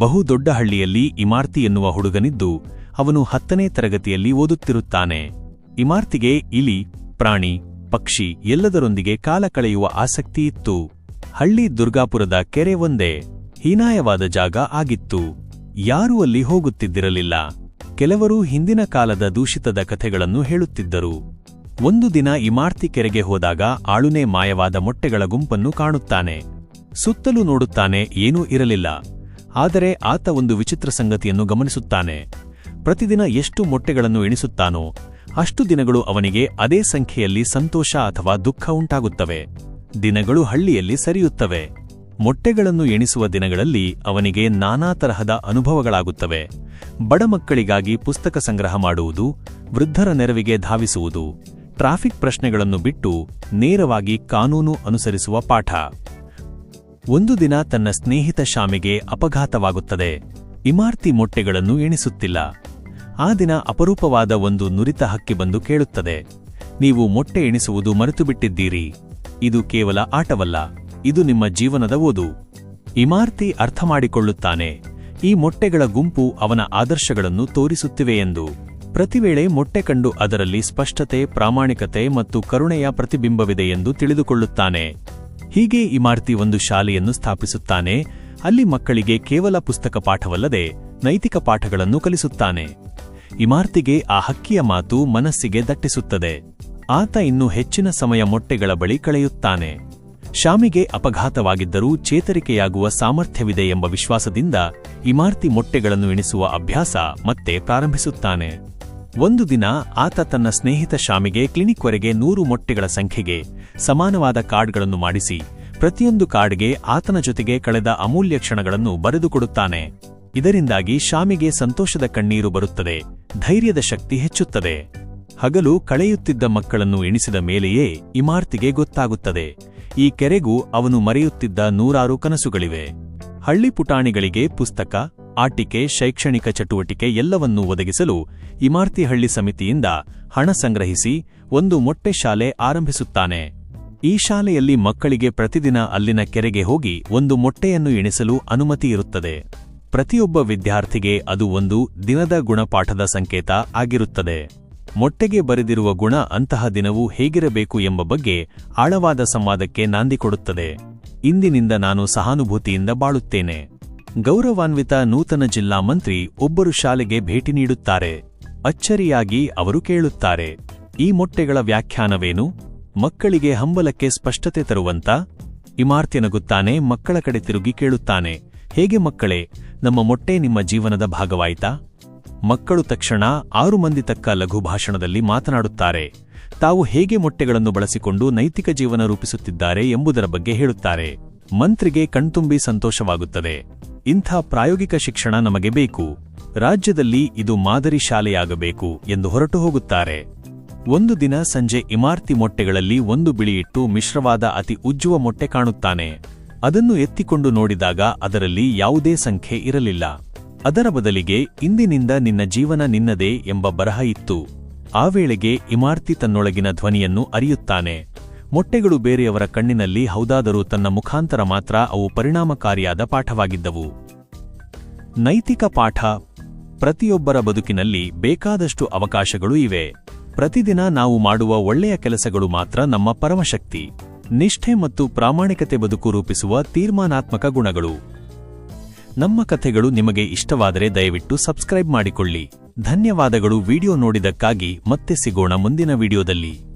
ಬಹುದೊಡ್ಡ ಹಳ್ಳಿಯಲ್ಲಿ ಇಮಾರ್ತಿ ಎನ್ನುವ ಹುಡುಗನಿದ್ದು ಅವನು ಹತ್ತನೇ ತರಗತಿಯಲ್ಲಿ ಓದುತ್ತಿರುತ್ತಾನೆ. ಇಮಾರ್ತಿಗೆ ಇಲಿ, ಪ್ರಾಣಿ, ಪಕ್ಷಿ ಎಲ್ಲದರೊಂದಿಗೆ ಕಾಲ ಕಳೆಯುವ ಆಸಕ್ತಿ ಇತ್ತು. ಹಳ್ಳಿ ದುರ್ಗಾಪುರದ ಕೆರೆ ಒಂದೇ, ಹೀನಾಯವಾದ ಜಾಗ ಆಗಿತ್ತು. ಯಾರೂ ಅಲ್ಲಿ ಹೋಗುತ್ತಿದ್ದಿರಲಿಲ್ಲ. ಕೆಲವರು ಹಿಂದಿನ ಕಾಲದ ದೂಷಿತದ ಕಥೆಗಳನ್ನು ಹೇಳುತ್ತಿದ್ದರು. ಒಂದು ದಿನ ಇಮಾರ್ತಿ ಕೆರೆಗೆ ಹೋದಾಗ ಆಳುನೇ ಮಾಯವಾದ ಮೊಟ್ಟೆಗಳ ಗುಂಪನ್ನು ಕಾಣುತ್ತಾನೆ. ಸುತ್ತಲೂ ನೋಡುತ್ತಾನೆ, ಏನೂ ಇರಲಿಲ್ಲ. ಆದರೆ ಆತ ಒಂದು ವಿಚಿತ್ರ ಸಂಗತಿಯನ್ನು ಗಮನಿಸುತ್ತಾನೆ. ಪ್ರತಿದಿನ ಎಷ್ಟು ಮೊಟ್ಟೆಗಳನ್ನು ಎಣಿಸುತ್ತಾನೋ, ಅಷ್ಟು ದಿನಗಳು ಅವನಿಗೆ ಅದೇ ಸಂಖ್ಯೆಯಲ್ಲಿ ಸಂತೋಷ ಅಥವಾ ದುಃಖ ಉಂಟಾಗುತ್ತವೆ. ದಿನಗಳು ಹಳ್ಳಿಯಲ್ಲಿ ಸರಿಯುತ್ತವೆ. ಮೊಟ್ಟೆಗಳನ್ನು ಎಣಿಸುವ ದಿನಗಳಲ್ಲಿ ಅವನಿಗೆ ನಾನಾ ತರಹದ ಅನುಭವಗಳಾಗುತ್ತವೆ. ಬಡ ಮಕ್ಕಳಿಗಾಗಿ ಪುಸ್ತಕ ಸಂಗ್ರಹ ಮಾಡುವುದು, ವೃದ್ಧರ ನೆರವಿಗೆ ಧಾವಿಸುವುದು, ಟ್ರಾಫಿಕ್ ಪ್ರಶ್ನೆಗಳನ್ನು ಬಿಟ್ಟು ನೇರವಾಗಿ ಕಾನೂನು ಅನುಸರಿಸುವ ಪಾಠ. ಒಂದು ದಿನ ತನ್ನ ಸ್ನೇಹಿತ ಶಾಮಿಗೆ ಅಪಘಾತವಾಗುತ್ತದೆ. ಇಮಾರ್ತಿ ಮೊಟ್ಟೆಗಳನ್ನು ಎಣಿಸುತ್ತಿಲ್ಲ. ಆ ದಿನ ಅಪರೂಪವಾದ ಒಂದು ನುರಿತ ಹಕ್ಕಿ ಬಂದು ಕೇಳುತ್ತದೆ. ನೀವು ಮೊಟ್ಟೆ ಎಣಿಸುವುದು ಮರೆತುಬಿಟ್ಟಿದ್ದೀರಿ. ಇದು ಕೇವಲ ಆಟವಲ್ಲ. ಇದು ನಿಮ್ಮ ಜೀವನದ ಓದು. ಇಮಾರ್ತಿ ಅರ್ಥ ಮಾಡಿಕೊಳ್ಳುತ್ತಾನೆ ಈ ಮೊಟ್ಟೆಗಳ ಗುಂಪು ಅವನ ಆದರ್ಶಗಳನ್ನು ತೋರಿಸುತ್ತಿವೆ ಎಂದು. ಪ್ರತಿವೇಳೆ ಮೊಟ್ಟೆ ಕಂಡು ಅದರಲ್ಲಿ ಸ್ಪಷ್ಟತೆ, ಪ್ರಾಮಾಣಿಕತೆ ಮತ್ತು ಕರುಣೆಯ ಪ್ರತಿಬಿಂಬವಿದೆ ಎಂದು ತಿಳಿದುಕೊಳ್ಳುತ್ತಾನೆ. ಹೀಗೆ ಇಮಾರ್ತಿ ಒಂದು ಶಾಲೆಯನ್ನು ಸ್ಥಾಪಿಸುತ್ತಾನೆ. ಅಲ್ಲಿ ಮಕ್ಕಳಿಗೆ ಕೇವಲ ಪುಸ್ತಕ ಪಾಠವಲ್ಲದೆ ನೈತಿಕ ಪಾಠಗಳನ್ನು ಕಲಿಸುತ್ತಾನೆ. ಇಮಾರ್ತಿಗೆ ಆ ಹಕ್ಕಿಯ ಮಾತು ಮನಸ್ಸಿಗೆ ದಟ್ಟಿಸುತ್ತದೆ. ಆತ ಇನ್ನು ಹೆಚ್ಚಿನ ಸಮಯ ಮೊಟ್ಟೆಗಳ ಬಳಿ ಕಳೆಯುತ್ತಾನೆ. ಶಾಮಿಗೆ ಅಪಘಾತವಾಗಿದ್ದರೂ ಚೇತರಿಕೆಯಾಗುವ ಸಾಮರ್ಥ್ಯವಿದೆ ಎಂಬ ವಿಶ್ವಾಸದಿಂದ ಇಮಾರ್ತಿ ಮೊಟ್ಟೆಗಳನ್ನು ಎಣಿಸುವ ಅಭ್ಯಾಸ ಮತ್ತೆ ಪ್ರಾರಂಭಿಸುತ್ತಾನೆ. ಒಂದು ದಿನ ಆತ ತನ್ನ ಸ್ನೇಹಿತ ಶಾಮಿಗೆ ಕ್ಲಿನಿಕ್ವರೆಗೆ ನೂರು ಮೊಟ್ಟೆಗಳ ಸಂಖ್ಯೆಗೆ ಸಮಾನವಾದ ಕಾರ್ಡ್ಗಳನ್ನು ಮಾಡಿಸಿ, ಪ್ರತಿಯೊಂದು ಕಾರ್ಡ್ಗೆ ಆತನ ಜೊತೆಗೆ ಕಳೆದ ಅಮೂಲ್ಯ ಕ್ಷಣಗಳನ್ನು ಬರೆದುಕೊಡುತ್ತಾನೆ ಇದರಿಂದಾಗಿ ಶಾಮಿಗೆ ಸಂತೋಷದ ಕಣ್ಣೀರು ಬರುತ್ತದೆ, ಧೈರ್ಯದ ಶಕ್ತಿ ಹೆಚ್ಚುತ್ತದೆ. ಹಗಲು ಕಳೆಯುತ್ತಿದ್ದ ಮಕ್ಕಳನ್ನು ಎಣಿಸಿದ ಮೇಲೆಯೇ ಇಮಾರ್ತಿಗೆ ಗೊತ್ತಾಗುತ್ತದೆ. ಈ ಕೆರೆಗೂ ಅವನು ಮರೆಯುತ್ತಿದ್ದ ನೂರಾರು ಕನಸುಗಳಿವೆ. ಹಳ್ಳಿ ಪುಟಾಣಿಗಳಿಗೆ ಪುಸ್ತಕ ಆಟಿಕೆ, ಶೈಕ್ಷಣಿಕ ಚಟುವಟಿಕೆ ಎಲ್ಲವನ್ನೂ ಒದಗಿಸಲು ಇಮಾರ್ತಿಹಳ್ಳಿ ಸಮಿತಿಯಿಂದ ಹಣ ಸಂಗ್ರಹಿಸಿ ಒಂದು ಮೊಟ್ಟೆ ಶಾಲೆ ಆರಂಭಿಸುತ್ತಾನೆ. ಈ ಶಾಲೆಯಲ್ಲಿ ಮಕ್ಕಳಿಗೆ ಪ್ರತಿದಿನ ಅಲ್ಲಿನ ಕೆರೆಗೆ ಹೋಗಿ ಒಂದು ಮೊಟ್ಟೆಯನ್ನು ಎಣಿಸಲು ಅನುಮತಿ ಇರುತ್ತದೆ. ಪ್ರತಿಯೊಬ್ಬ ವಿದ್ಯಾರ್ಥಿಗೆ ಅದು ಒಂದು ದಿನದ ಗುಣಪಾಠದ ಸಂಕೇತ ಆಗಿರುತ್ತದೆ. ಮೊಟ್ಟೆಗೆ ಬರೆದಿರುವ ಗುಣ ಅಂತಹ ದಿನವೂ ಹೇಗಿರಬೇಕು ಎಂಬ ಬಗ್ಗೆ ಆಳವಾದ ಸಂವಾದಕ್ಕೆ ನಾಂದಿಕೊಡುತ್ತದೆ ಇಂದಿನಿಂದ ನಾನು ಸಹಾನುಭೂತಿಯಿಂದ ಬಾಳುತ್ತೇನೆ. ಗೌರವಾನ್ವಿತ ನೂತನ ಜಿಲ್ಲಾ ಮಂತ್ರಿ ಒಬ್ಬರು ಶಾಲೆಗೆ ಭೇಟಿ ನೀಡುತ್ತಾರೆ. ಅಚ್ಚರಿಯಾಗಿ ಅವರು ಕೇಳುತ್ತಾರೆ. ಈ ಮೊಟ್ಟೆಗಳ ವ್ಯಾಖ್ಯಾನವೇನು? ಮಕ್ಕಳಿಗೆ ಹಂಬಲಕ್ಕೆ ಸ್ಪಷ್ಟತೆ ತರುವಂತ? ಇಮಾರ್ತ್ಯನಗುತ್ತಾನೆ ಮಕ್ಕಳ ಕಡೆ ತಿರುಗಿ ಕೇಳುತ್ತಾನೆ. ಹೇಗೆ ಮಕ್ಕಳೇ, ನಮ್ಮ ಮೊಟ್ಟೆ ನಿಮ್ಮ ಜೀವನದ ಭಾಗವಾಯಿತಾ? ಮಕ್ಕಳು ತಕ್ಷಣ ಆರು ಮಂದಿ ತಕ್ಕ ಲಘು ಭಾಷಣದಲ್ಲಿ ಮಾತನಾಡುತ್ತಾರೆ. ತಾವು ಹೇಗೆ ಮೊಟ್ಟೆಗಳನ್ನು ಬಳಸಿಕೊಂಡು ನೈತಿಕ ಜೀವನ ರೂಪಿಸುತ್ತಿದ್ದಾರೆ ಎಂಬುದರ ಬಗ್ಗೆ ಹೇಳುತ್ತಾರೆ. ಮಂತ್ರಿಗೆ ಕಣ್ತುಂಬಿ ಸಂತೋಷವಾಗುತ್ತದೆ. ಇಂಥ ಪ್ರಾಯೋಗಿಕ ಶಿಕ್ಷಣ ನಮಗೆ ಬೇಕು. ರಾಜ್ಯದಲ್ಲಿ ಇದು ಮಾದರಿ ಶಾಲೆಯಾಗಬೇಕು ಎಂದು ಹೊರಟು ಹೋಗುತ್ತಾರೆ. ಒಂದು ದಿನ ಸಂಜೆ ಇಮಾರ್ತಿ ಮೊಟ್ಟೆಗಳಲ್ಲಿ ಒಂದು ಬಿಳಿಯಿಟ್ಟು ಮಿಶ್ರವಾದ ಅತಿ ಉಜ್ಜುವ ಮೊಟ್ಟೆ ಕಾಣುತ್ತಾನೆ. ಅದನ್ನು ಎತ್ತಿಕೊಂಡು ನೋಡಿದಾಗ ಅದರಲ್ಲಿ ಯಾವುದೇ ಸಂಖ್ಯೆ ಇರಲಿಲ್ಲ. ಅದರ ಬದಲಿಗೆ ಇಂದಿನಿಂದ ನಿನ್ನ ಜೀವನ ನಿನ್ನದೇ ಎಂಬ ಬರಹ ಇತ್ತು. ಆ ವೇಳೆಗೆ ಇಮಾರ್ತಿ ತನ್ನೊಳಗಿನ ಧ್ವನಿಯನ್ನು ಅರಿಯುತ್ತಾನೆ. ಮೊಟ್ಟೆಗಳು ಬೇರೆಯವರ ಕಣ್ಣಿನಲ್ಲಿ ಹೌದಾದರೂ ತನ್ನ ಮುಖಾಂತರ ಮಾತ್ರ ಅವು ಪರಿಣಾಮಕಾರಿಯಾದ ಪಾಠವಾಗಿದ್ದವು. ನೈತಿಕ ಪಾಠ. ಪ್ರತಿಯೊಬ್ಬರ ಬದುಕಿನಲ್ಲಿ ಬೇಕಾದಷ್ಟು ಅವಕಾಶಗಳು ಇವೆ. ಪ್ರತಿದಿನ ನಾವು ಮಾಡುವ ಒಳ್ಳೆಯ ಕೆಲಸಗಳು ಮಾತ್ರ ನಮ್ಮ ಪರಮಶಕ್ತಿ. ನಿಷ್ಠೆ ಮತ್ತು ಪ್ರಾಮಾಣಿಕತೆ ಬದುಕು ರೂಪಿಸುವ ತೀರ್ಮಾನಾತ್ಮಕ ಗುಣಗಳು. ನಮ್ಮ ಕಥೆಗಳು ನಿಮಗೆ ಇಷ್ಟವಾದರೆ ದಯವಿಟ್ಟು ಸಬ್ಸ್ಕ್ರೈಬ್ ಮಾಡಿಕೊಳ್ಳಿ. ಧನ್ಯವಾದಗಳು. ವಿಡಿಯೋ ನೋಡಿದಕ್ಕಾಗಿ ಮತ್ತೆ ಸಿಗೋಣ ಮುಂದಿನ ವಿಡಿಯೋದಲ್ಲಿ.